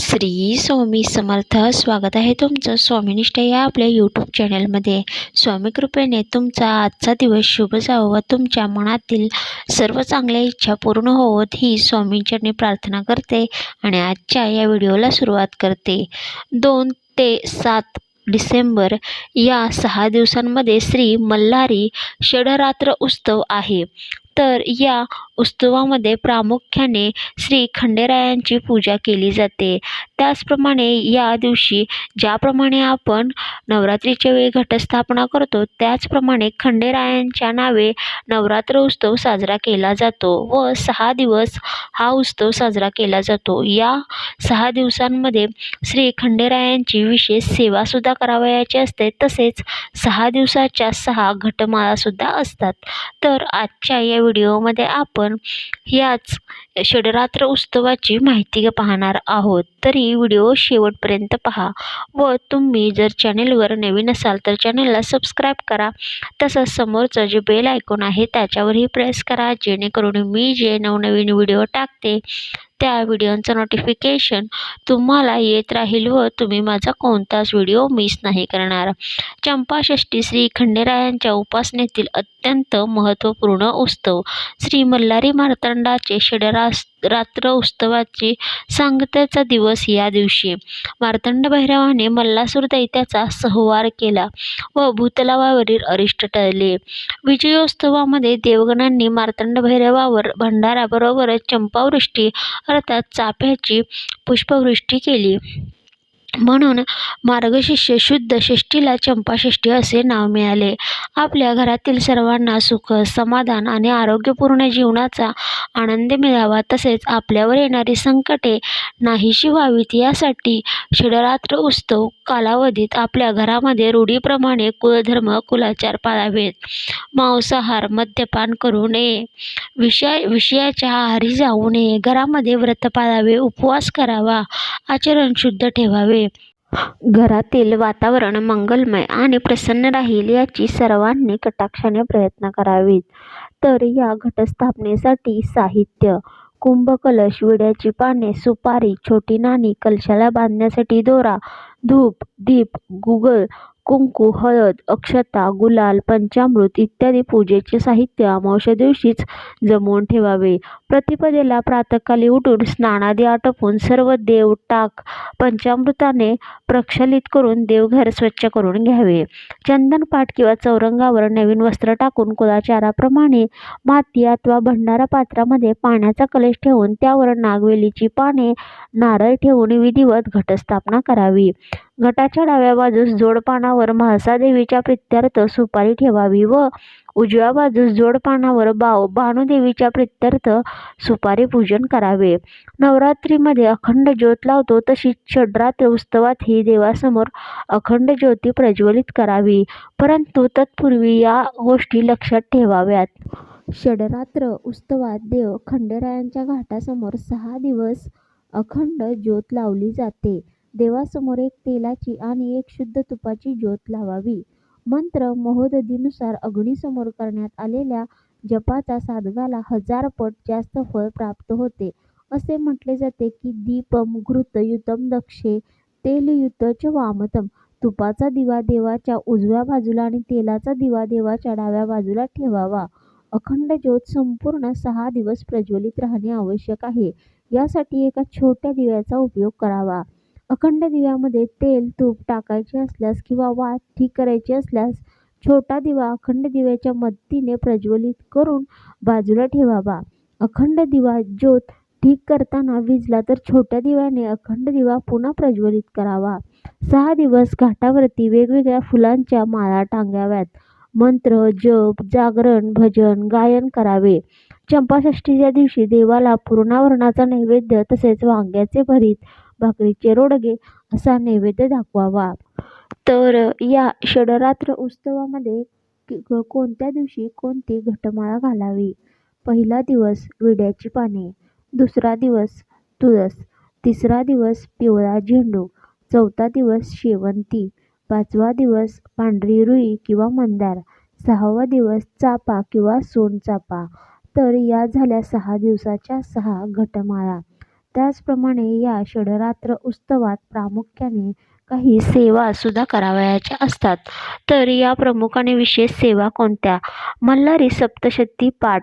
श्री स्वामी समर्थ. स्वागत आहे तुमचं स्वामीनिष्ठ या आपल्या यूट्यूब चॅनलमध्ये स्वामी कृपेने तुमचा आजचा दिवस शुभ जावो व तुमच्या मनातील सर्व चांगल्या इच्छा पूर्ण होवत ही स्वामींचरणी प्रार्थना करते आणि आजच्या या व्हिडिओला सुरुवात करते. दोन ते सात डिसेंबर या सहा दिवसांमध्ये श्री मल्हारी षडरात्र उत्सव आहे. तर या उत्सवामध्ये प्रामुख्याने श्री खंडेरायांची पूजा केली जाते. त्याचप्रमाणे या दिवशी ज्याप्रमाणे आपण नवरात्रीच्या वेळी घटस्थापना करतो त्याचप्रमाणे खंडेरायांच्या नावे नवरात्र उत्सव साजरा केला जातो व सहा दिवस हा उत्सव साजरा केला जातो. या सहा दिवसांमध्ये श्री खंडेरायांची विशेष सेवासुद्धा करावयाची असते. तसेच सहा दिवसाच्या सहा घटमाळासुद्धा असतात. तर आजच्या या व्हिडिओमध्ये आपण याच षडरात्र उत्सवाची माहिती पाहणार आहोत. तरी व्हिडिओ शेवटपर्यंत पहा व तुम्ही जर चॅनेलवर नवीन असाल तर चॅनेलला सबस्क्राईब करा. तसंच समोरचं जे बेल आयकॉन आहे त्याच्यावरही प्रेस करा. जेणेकरून मी जे नवनवीन व्हिडिओ टाकते त्या व्हिडिओचं नोटिफिकेशन तुम्हाला येत राहील व तुम्ही माझा कोणताच व्हिडिओ मिस नाही करणार. चंपाषष्ठी श्री खंडेरायांच्या उपासनेतील अत्यंत महत्त्वपूर्ण उत्सव. श्री मल्हारी मार्तंडाचे षडरास रात्र उत्सवाची सांगतेचा दिवस या दिवशी. मार्तंड भैरवाने मल्लासूर दैत्याचा सहवार केला व भूतलावावरील अरिष्ट टळले. विजयोत्सवामध्ये देवगणांनी मार्तंड भैरवावर भंडाराबरोबरच चंपावृष्टी अर्थात चाफ्याची पुष्पवृष्टी केली. म्हणून मार्गशीर्ष शुद्ध षष्टीला चंपाषष्ठी असे नाव मिळाले. आपल्या घरातील सर्वांना सुख समाधान आणि आरोग्यपूर्ण जीवनाचा आनंद मिळावा तसेच आपल्यावर येणारी संकटे नाहीशी व्हावीत यासाठी षडरात्र उत्सव कालावधीत आपल्या घरामध्ये रूढीप्रमाणे कुलधर्म कुलाचार पाळावेत. मांसाहार मद्यपान करू नये. विषय विषयाच्या आहारी जाऊ नये. घरामध्ये व्रत पाळावे उपवास करावा. आचरण शुद्ध ठेवावे. घरातील वातावरण मंगलमय आणि प्रसन्न राहील याची सर्वांनी कटाक्षाने प्रयत्न करावेत. तर या घटस्थापनेसाठी साहित्य कुंभकलश विड्याची पाने सुपारी छोटी नाणी कलशाला बांधण्यासाठी दोरा धूप दीप गुगल कुंकू हळद अक्षता गुलाल पंचामृत इत्यादी पूजेचे साहित्य अमावस्या दिवशीच जमवून ठेवावे. प्रतिपदेला प्रातःकाली उठून स्नानादी आटोपून सर्व देव टाक पंचामृताने प्रक्षालित करून देवघर स्वच्छ करून घ्यावे. चंदनपाठ किंवा चौरंगावर नवीन वस्त्र टाकून कुलाचाराप्रमाणे माती अथवा भंडारा पात्रामध्ये पाण्याचा कलश ठेवून त्यावर नागवेलीची पाने नारळ ठेवून विधिवत घटस्थापना करावी. घटाच्या डाव्या बाजूस जोडपानावर म्हाळसादेवीच्या प्रित्यर्थ सुपारी ठेवावी व उजव्या बाजूस जोडपानावर बाव भानुदेवीच्या प्रित्यर्थ सुपारी पूजन करावे. नवरात्रीमध्ये अखंड ज्योत लावतो तशी षडरात्र उत्सवातही देवासमोर अखंड ज्योती प्रज्वलित करावी. परंतु तत्पूर्वी या गोष्टी लक्षात ठेवाव्यात. षडरात्र उत्सवात देव खंडेरायांच्या घाटासमोर सहा दिवस अखंड ज्योत लावली जाते. देवासमोर एक तेलाची आणि एक शुद्ध तुपाची ज्योत लावावी. मंत्र महोदधीनुसार अग्नीसमोर करण्यात आलेल्या जपाचा साधकाला हजार पट जास्त फळ प्राप्त होते. असे म्हटले जाते की दीपम घृतयुतम दक्षे तेलयुत च वामतम तुपाचा दिवा देवाच्या उजव्या बाजूला आणि तेलाचा दिवा देवाच्या डाव्या बाजूला ठेवावा. अखंड ज्योत संपूर्ण सहा दिवस प्रज्वलित राहणे आवश्यक आहे. यासाठी एका छोट्या दिव्याचा उपयोग करावा. अखंड दिव्यामध्ये तेल तूप टाकायचे असल्यास किंवा वात ठीक करायची असल्यास छोटा दिवा अखंड दिव्याच्या मदतीने प्रज्वलित करून बाजूला ठेवावा. अखंड दिवा ज्योत ठीक करताना विजला तर छोट्या दिव्याने अखंड दिवा पुन्हा प्रज्वलित करावा. सहा दिवस घाटावरती वेगवेगळ्या फुलांच्या माळा टांगाव्यात. मंत्र जप जागरण भजन गायन करावे. चंपाषष्ठीच्या दिवशी देवाला पूर्णावरणाचा नैवेद्य तसेच वांग्याचे भरीत भाकरीचे रोडगे असा नैवेद्य दाखवावा. तर या षडरात्र उत्सवामध्ये कोणत्या दिवशी कोणती घटमाळा घालावी? पहिला दिवस विड्याची पाने दुसरा दिवस तुळस तिसरा दिवस पिवळा झेंडू चौथा दिवस शेवंती पाचवा दिवस पांढरी रुई किंवा मंदार सहावा दिवस चापा किंवा सोनचापा. तर या झाल्या सहा दिवसाच्या सहा घटमाळा. त्याचप्रमाणे या षडरात्र उत्सवात प्रामुख्याने काही सेवा सुद्धा करावयाच्या असतात. तर या प्रमुखाने विशेष सेवा कोणत्या? मल्हारी सप्तशती पाठ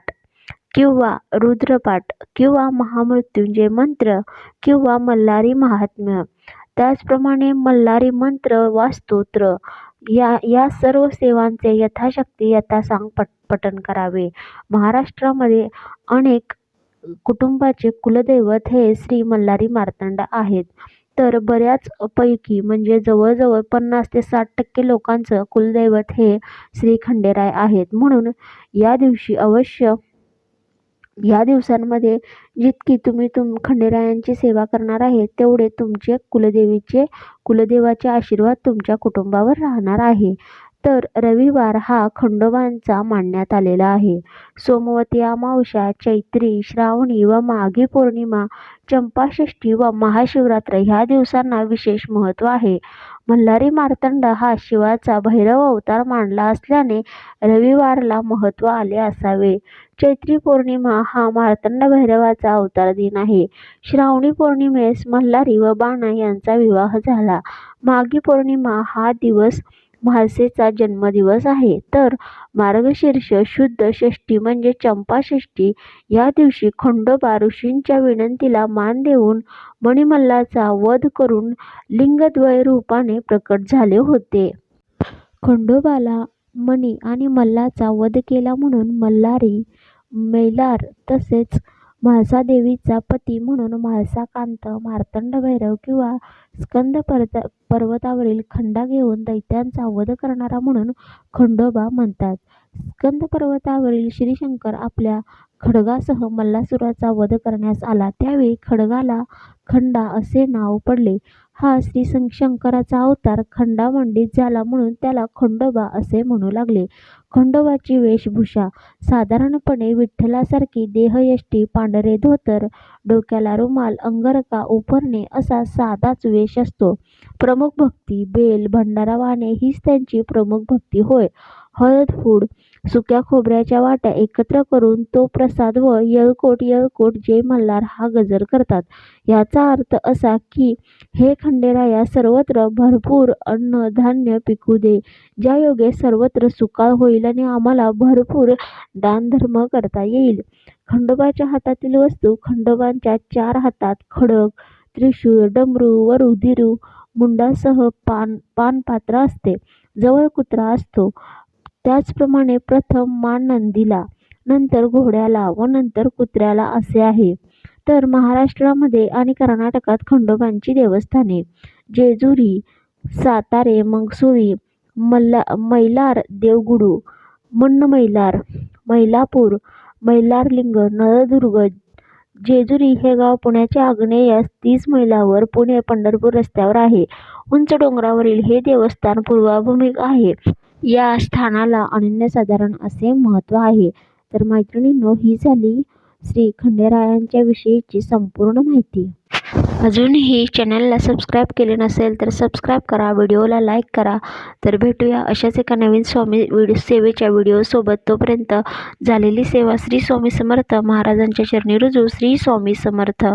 किंवा रुद्रपाठ किंवा महामृत्युंजय मंत्र किंवा मल्हारी महात्म्य. त्याचप्रमाणे मल्हारी मंत्र वा स्तोत्र या या सर्व सेवांचे यथाशक्ती यथासांग पट पठण करावे. महाराष्ट्रामध्ये अनेक कुटुंबाचे कुलदैवत हे श्री मल्हारी मार्तंड आहेत. तर बऱ्याच पैकी म्हणजे जवळजवळ पन्नास ते साठ टक्के लोकांचं कुलदैवत हे श्री खंडेराय आहेत. म्हणून या दिवशी अवश्य या दिवसांमध्ये जितकी तुम्ही तुम खंडेरायांची सेवा करणार आहे तेवढे तुमचे कुलदेवीचे कुलदेवाचे आशीर्वाद तुमच्या कुटुंबावर राहणार आहे. तर रविवार हा खंडोबांचा मानण्यात आलेला आहे. सोमवती अमावस्या चैत्री श्रावणी व माघी पौर्णिमा चंपाषष्ठी व महाशिवरात्र ह्या दिवसांना विशेष महत्त्व आहे. मल्हारी मार्तंड हा शिवाचा भैरव अवतार मानला असल्याने रविवारला महत्त्व आले असावे. चैत्री पौर्णिमा हा मार्तंड भैरवाचा अवतार दिन आहे. श्रावणी पौर्णिमेस मल्हारी व बाणा यांचा विवाह झाला. माघी पौर्णिमा हा दिवस म्हाळसेचा जन्मदिवस आहे. तर मार्गशीर्ष शुद्ध षष्ठी म्हणजे चंपाषष्ठी या दिवशी खंडोबा ऋषींच्या विनंतीला मान देऊन मणिमल्लाचा वध करून लिंगद्वय रूपाने प्रकट झाले होते. खंडोबाला मणी आणि मल्लाचा वध केला म्हणून मल्हारी मैलार तसेच म्हाळसादेवीचा पती म्हणून म्हाळसाकांत मार्तंड भैरव किंवा स्कंद पर्वत पर्वतावरील खंडा घेऊन दैत्यांचा वध करणारा म्हणून खंडोबा म्हणतात. स्कंद पर्वतावरील श्रीशंकर आपल्या खडगासह मल्लासुराचा वध करण्यास आला. त्यावेळी खडगाला खंडा असे नाव पडले. हा श्री शंकराचा अवतार खंडामंडित झाला म्हणून त्याला खंडोबा असे म्हणू लागले. खंडोबाची वेशभूषा साधारणपणे विठ्ठलासारखी देहयष्टी पांढरे धोतर डोक्याला रुमाल अंगरका उपरणे असा साधाच वेश असतो. प्रमुख भक्ती बेल भंडारा वाहणे हीच त्यांची प्रमुख भक्ती होय. हळद फूड सुक्या खोबऱ्याच्या वाट्या एकत्र करून तो प्रसाद व येळकोट येळकोट जय मल्हार हा गजर करतात. याचा अर्थ असा की हे खंडेराया सर्वत्र भरपूर अन्न धान्य पिकू दे. ज्या योगे सर्वत्र सुकाळ होईल आणि आम्हाला भरपूर दानधर्म करता येईल. खंडोबाच्या हातातील वस्तू खंडोबांच्या चार हातात खडक त्रिशूळ डमरू व रुधिरू मुंडासह पान पानपात्र असते. जवळ कुत्रा असतो. त्याचप्रमाणे प्रथम मान नंदीला नंतर घोड्याला व नंतर कुत्र्याला असे आहे. तर महाराष्ट्रामध्ये आणि कर्नाटकात खंडोबांची देवस्थाने जेजुरी सातारे मंगसुळी मल्ला मैलार देवगुडू मन्नमैलार मैलापूर मैलारलिंग नळदुर्ग जेजुरी हे गाव पुण्याच्या आग्नेयास तीस मैलावर पुणे पंढरपूर रस्त्यावर आहे. उंच डोंगरावरील हे देवस्थान पूर्वाभिमुख आहे. या स्थानाला अनन्यसाधारण असे महत्त्व आहे. तर मैत्रिणींनो ही झाली श्री खंडेरायांच्या विषयीची संपूर्ण माहिती. अजूनही चॅनलला सबस्क्राईब केले नसेल तर सबस्क्राईब करा व्हिडिओला लाईक करा. तर भेटूया अशाच एका नवीन स्वामी व्हिडिओ सेवेच्या व्हिडिओसोबत तोपर्यंत झालेली सेवा श्री स्वामी समर्थ. महाराजांच्या चरणी रुजू श्री स्वामी समर्थ.